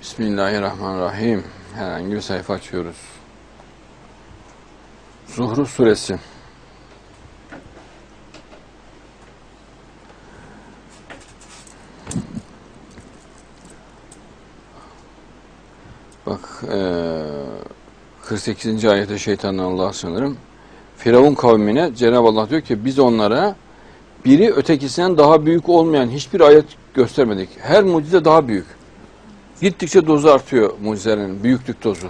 Bismillahirrahmanirrahim. Herhangi bir sayfa açıyoruz. Zuhruf suresi. Bak eee 48. ayette şeytandan Allah sanırım. Firavun kavmine Cenab-ı Allah diyor ki biz onlara biri ötekisinden daha büyük olmayan hiçbir ayet göstermedik. Her mucize daha büyük. Gittikçe dozu artıyor mucizelerin, büyüklük dozu.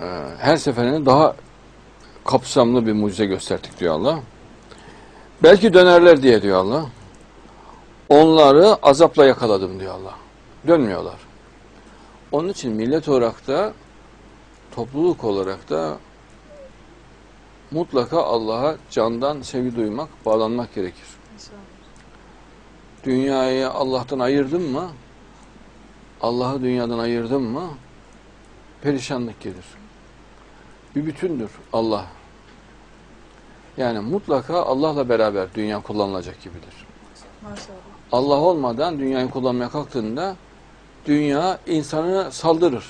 Ee, her seferinde daha kapsamlı bir mucize gösterdik diyor Allah. Belki dönerler diye diyor Allah. Onları azapla yakaladım diyor Allah. Dönmüyorlar. Onun için millet olarak da topluluk olarak da mutlaka Allah'a candan sevgi duymak, bağlanmak gerekir. Dünyayı Allah'tan ayırdın mı, Allah'ı dünyadan ayırdın mı, perişanlık gelir. Bir bütündür Allah. Yani mutlaka Allah'la beraber dünya kullanılacak gibidir. Maşallah. Allah olmadan dünyayı kullanmaya kalktığında dünya insanı saldırır.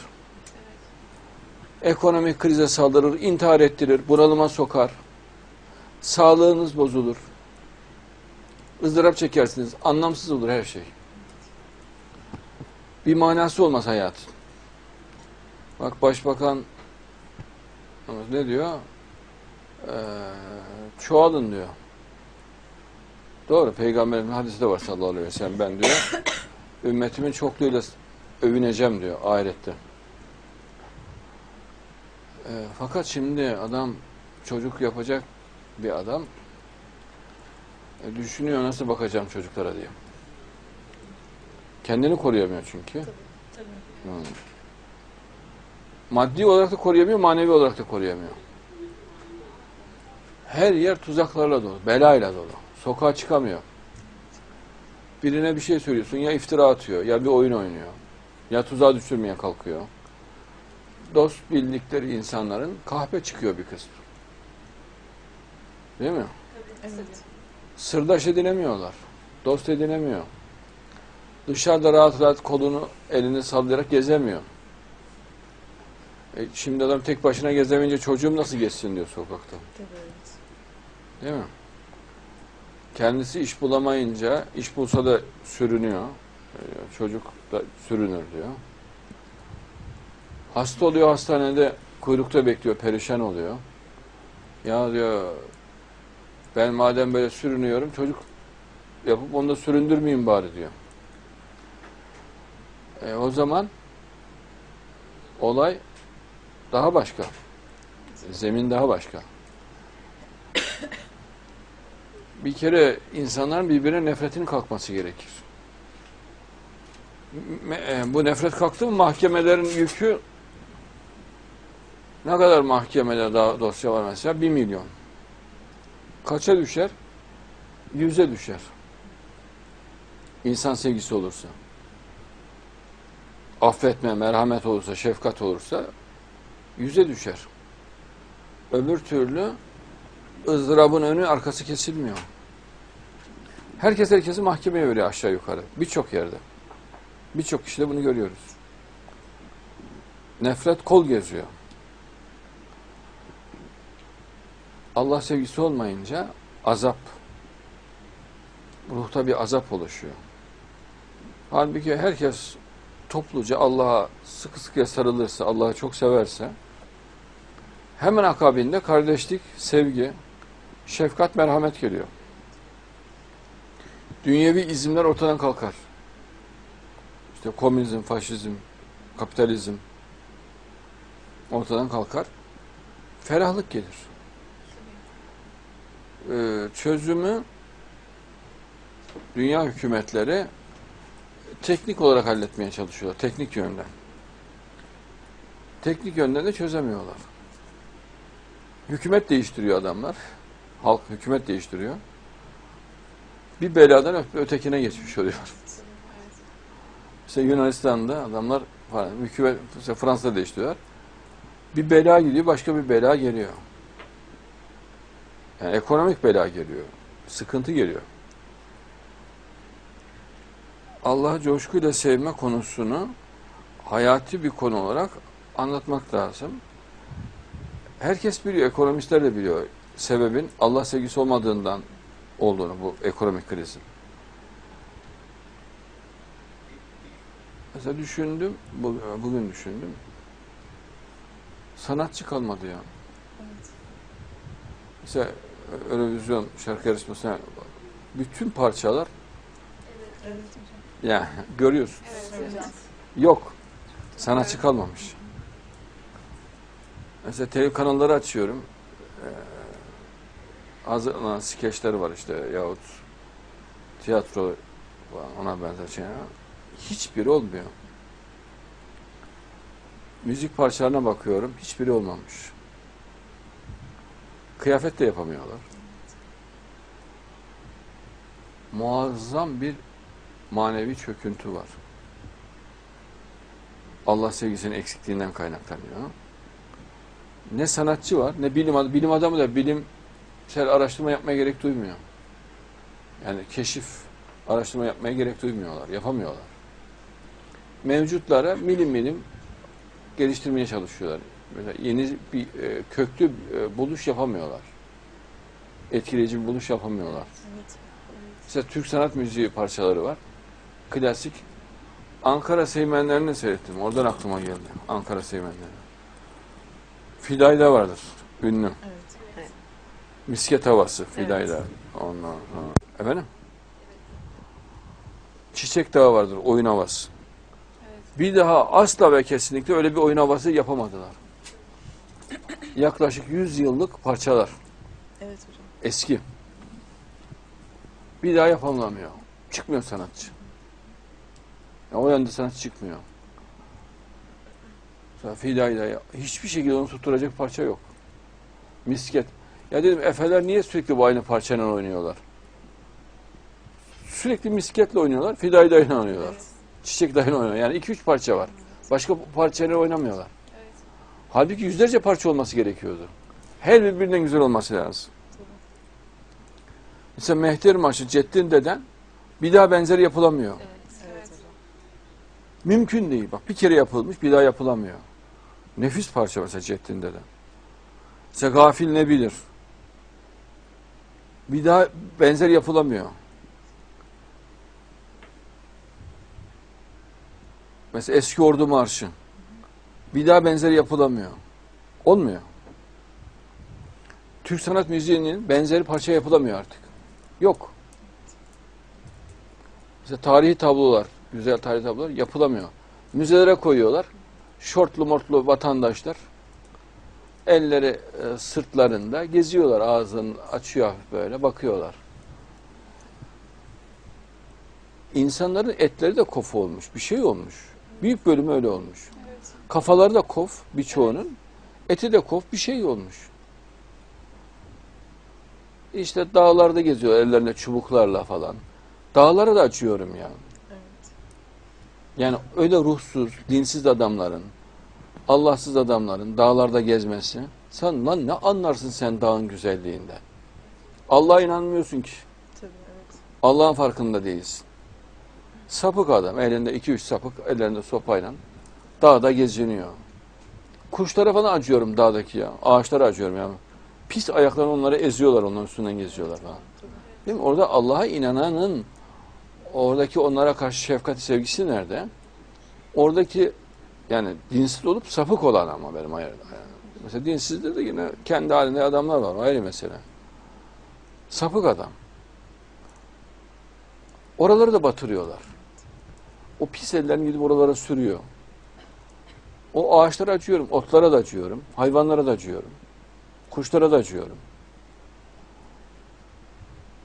Ekonomik krize saldırır, intihar ettirir, bunalıma sokar. Sağlığınız bozulur. ızdırap çekersiniz. Anlamsız olur her şey. Bir manası olmaz hayat. Bak başbakan ne diyor? Ee, çoğalın diyor. Doğru. Peygamberin hadisi de var sallallahu aleyhi ve sellem. Ben diyor ümmetimin çokluğuyla övüneceğim diyor ahirette. E, fakat şimdi adam çocuk yapacak bir adam e, düşünüyor nasıl bakacağım çocuklara diye. Kendini koruyamıyor çünkü. Tabii. Hmm. Maddi olarak da koruyamıyor, manevi olarak da koruyamıyor. Her yer tuzaklarla dolu, belayla dolu. Sokağa çıkamıyor. Birine bir şey söylüyorsun, ya iftira atıyor, ya bir oyun oynuyor, ya tuzağa düşürmeye kalkıyor. Dost bildikleri insanların kahpe çıkıyor bir kısmı. Değil mi? Evet. Sırdaş edinemiyorlar. Dost edinemiyor. Dışarıda rahat rahat kolunu, elini sallayarak gezemiyor. E, şimdi adam tek başına gezemeyince çocuğum nasıl geçsin diyor sokakta. Evet. Değil mi? Kendisi iş bulamayınca, iş bulsa da sürünüyor. E, Çocuk da sürünür diyor. Hasta oluyor hastanede, kuyrukta bekliyor, perişan oluyor. Ya diyor, ben madem böyle sürünüyorum, çocuk yapıp onu da süründürmeyeyim bari diyor. E, o zaman olay daha başka. Zemin daha başka. Bir kere insanların birbirine nefretin kalkması gerekir. E, Bu nefret kalktı mı mahkemelerin yükü ne kadar mahkemede daha dosya var mesela? Bir milyon. Kaça düşer? Yüze düşer. İnsan sevgisi olursa. Affetme, merhamet olursa, şefkat olursa yüze düşer. Öbür türlü ızdırabın önü arkası kesilmiyor. Herkes herkesi mahkemeye veriyor aşağı yukarı. Birçok yerde. Birçok kişide bunu görüyoruz. Nefret kol geziyor. Allah sevgisi olmayınca azap, ruhta bir azap oluşuyor. Halbuki herkes topluca Allah'a sıkı sıkıya sarılırsa, Allah'ı çok severse, hemen akabinde kardeşlik, sevgi, şefkat, merhamet geliyor. Dünyevi izimler ortadan kalkar. İşte komünizm, faşizm, kapitalizm ortadan kalkar. Ferahlık gelir. Ee, çözümü dünya hükümetleri teknik olarak halletmeye çalışıyorlar. Teknik yönden. Teknik yönden de çözemiyorlar. Hükümet değiştiriyor adamlar. Halk hükümet değiştiriyor. Bir beladan ötekine geçmiş oluyor. Mesela Yunanistan'da adamlar hükümet, mesela Fransa'da değiştiriyorlar. Bir bela gidiyor, başka bir bela geliyor. Yani ekonomik bela geliyor. Sıkıntı geliyor. Allah'ı coşkuyla sevme konusunu hayati bir konu olarak anlatmak lazım. Herkes biliyor, ekonomistler de biliyor sebebin Allah sevgisi olmadığından olduğunu bu ekonomik krizin. Mesela düşündüm, bu- bugün düşündüm. Sanatçı kalmadı ya. Evet. Mesela Eurovision şarkı yarışmasına bütün parçalar Evet yani görüyorsun. Evet. Yok. Sanatçı kalmamış. Mesela televizyon kanalları açıyorum. Ee, hazırlanan skeçler var işte yahut tiyatro ona benzer şeyler. Hiçbiri olmuyor. Müzik parçalarına bakıyorum. Hiçbiri olmamış. Kıyafet de yapamıyorlar. Muazzam bir manevi çöküntü var. Allah sevgisinin eksikliğinden kaynaklanıyor. Ne sanatçı var, ne bilim adamı, bilim adamı da bilimsel araştırma yapmaya gerek duymuyor. Yani keşif, araştırma yapmaya gerek duymuyorlar, yapamıyorlar. Mevcutlara milim milim geliştirmeye çalışıyorlar. Mesela yeni bir e, köklü e, buluş yapamıyorlar. Etkileyici bir buluş yapamıyorlar. Evet. Mesela Türk sanat müziği parçaları var. Klasik. Ankara Seymenlerini seyrettim. Oradan aklıma geldi. Ankara Seymenleri. Fidayda vardır. Ünlü. Evet. evet. Misket havası Fidayda. Ondan sonra. Efendim? Çiçek Dağı vardır. Oyun havası. Evet. Bir daha asla ve kesinlikle öyle bir oyun havası yapamadılar. Yaklaşık 100 yıllık parçalar. Evet hocam. Eski. Bir daha yapamıyor. Çıkmıyor sanatçı. Ya o yönde sanatçı çıkmıyor. Mesela Fidayda hiçbir şekilde onu tutturacak parça yok. Misket. Ya dedim Efeler niye sürekli bu aynı parçayla oynuyorlar? Sürekli misketle oynuyorlar, Fidayda ile oynuyorlar. Evet. Çiçek dahil oynuyorlar. Yani iki üç parça var. Başka parçayla oynamıyorlar. Evet. Halbuki yüzlerce parça olması gerekiyordu. Her birbirinden güzel olması lazım. Mesela Mehter Marşı Ceddin Deden bir daha benzeri yapılamıyor. Evet. Mümkün değil. Bak bir kere yapılmış bir daha yapılamıyor. Nefis parça mesela Ceddin Deden. Mesela Gafil ne bilir? Bir daha benzer yapılamıyor. Mesela Eski Ordu Marşı. Bir daha benzeri yapılamıyor. Olmuyor. Türk sanat müziğinin benzeri parça yapılamıyor artık. Yok. Mesela tarihi tablolar, güzel tarihi tablolar yapılamıyor. Müzelere koyuyorlar. Şortlu mortlu vatandaşlar elleri e, sırtlarında geziyorlar. Ağzını açıyor hafif böyle bakıyorlar. İnsanların etleri de kof olmuş. Bir şey olmuş. Büyük bölümü öyle olmuş. Evet. Kafaları da kof birçoğunun. Eti de kof bir şey olmuş. İşte dağlarda geziyor ellerinde çubuklarla falan. Dağlara da açıyorum ya. Yani öyle ruhsuz, dinsiz adamların, Allahsız adamların dağlarda gezmesi. Sen lan ne anlarsın sen dağın güzelliğinden? Allah'a inanmıyorsun ki. Evet. Allah'ın farkında değilsin. Sapık adam. Elinde iki üç sapık, ellerinde sopayla dağda geziniyor. Kuşlara falan acıyorum dağdaki ya. Ağaçlara acıyorum ya. Pis ayaklarını onları eziyorlar, onların üstünden geziyorlar falan. Değil mi? Orada Allah'a inananın oradaki onlara karşı şefkati sevgisi nerede? Oradaki yani dinsiz olup sapık olan ama benim ayarım. Mesela dinsizde de yine kendi halinde adamlar var. O ayrı mesele. Sapık adam. Oraları da batırıyorlar. O pis ellerini gidip oralara sürüyor. O ağaçlara acıyorum, otlara da acıyorum, hayvanlara da acıyorum, kuşlara da acıyorum.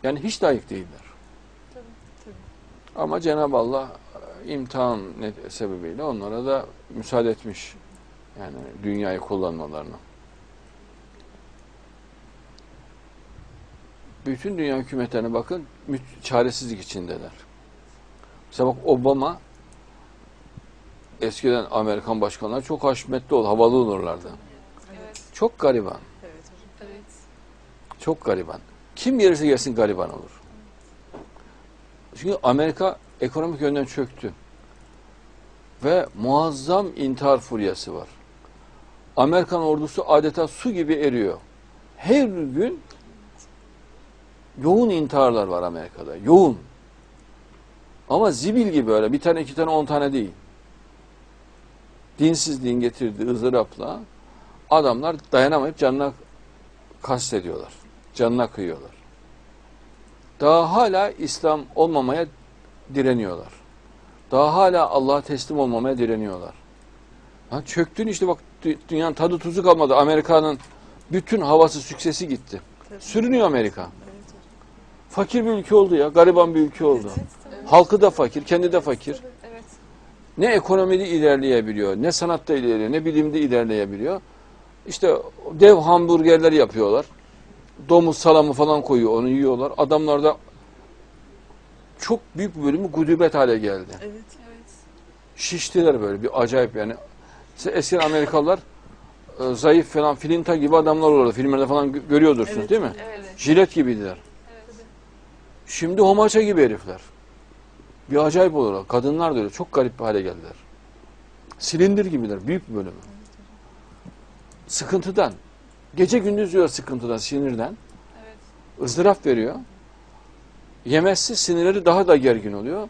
Yani hiç layık değiller. Ama Cenab-ı Allah e, imtihan sebebiyle onlara da müsaade etmiş. Yani dünyayı kullanmalarına. Bütün dünya hükümetlerine bakın çaresizlik içindeler. Mesela bak Obama eskiden Amerikan başkanları çok haşmetli ol, havalı olurlardı. Evet. Çok gariban. Evet. Çok gariban. Kim gelirse gelsin gariban olur. Çünkü Amerika ekonomik yönden çöktü. Ve muazzam intihar furyası var. Amerikan ordusu adeta su gibi eriyor. Her gün yoğun intiharlar var Amerika'da. Yoğun. Ama zibil gibi öyle. Bir tane, iki tane, on tane değil. Dinsizliğin getirdiği ızdırapla adamlar dayanamayıp canına kastediyorlar. Canına kıyıyorlar. Daha hala İslam olmamaya direniyorlar. Daha hala Allah'a teslim olmamaya direniyorlar. Ha, çöktün işte bak dü- dünyanın tadı tuzu kalmadı. Amerika'nın bütün havası süksesi gitti. Tabii. Sürünüyor Amerika. Evet. Fakir bir ülke oldu ya. Gariban bir ülke oldu. Evet. Halkı da fakir, kendi de fakir. Evet. Ne ekonomide ilerleyebiliyor, ne sanatta ilerliyor, ne bilimde ilerleyebiliyor. İşte dev hamburgerler yapıyorlar. Domuz salamı falan koyuyor, onu yiyorlar. Adamlar da çok büyük bir bölümü gudubet hale geldi. Evet. Evet. Şiştiler böyle bir acayip yani. İşte eskiden Amerikalılar e, zayıf falan filinta gibi adamlar olurdu. Filmlerde falan gö- görüyordursunuz Evet. değil mi? Evet. Jilet gibiydiler. Evet. Şimdi homaça gibi herifler. Bir acayip olurlar. Kadınlar da öyle. Çok garip bir hale geldiler. Silindir gibiler. Büyük bir bölümü. Sıkıntıdan. Gece gündüz diyor sıkıntıdan, sinirden. Evet. ızdırap veriyor. Yemezse sinirleri daha da gergin oluyor.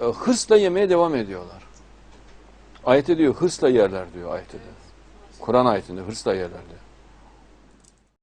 E, Hırsla yemeye devam ediyorlar. Ayette diyor hırsla yerler diyor ayette de. Kur'an ayetinde hırsla yerler diyor.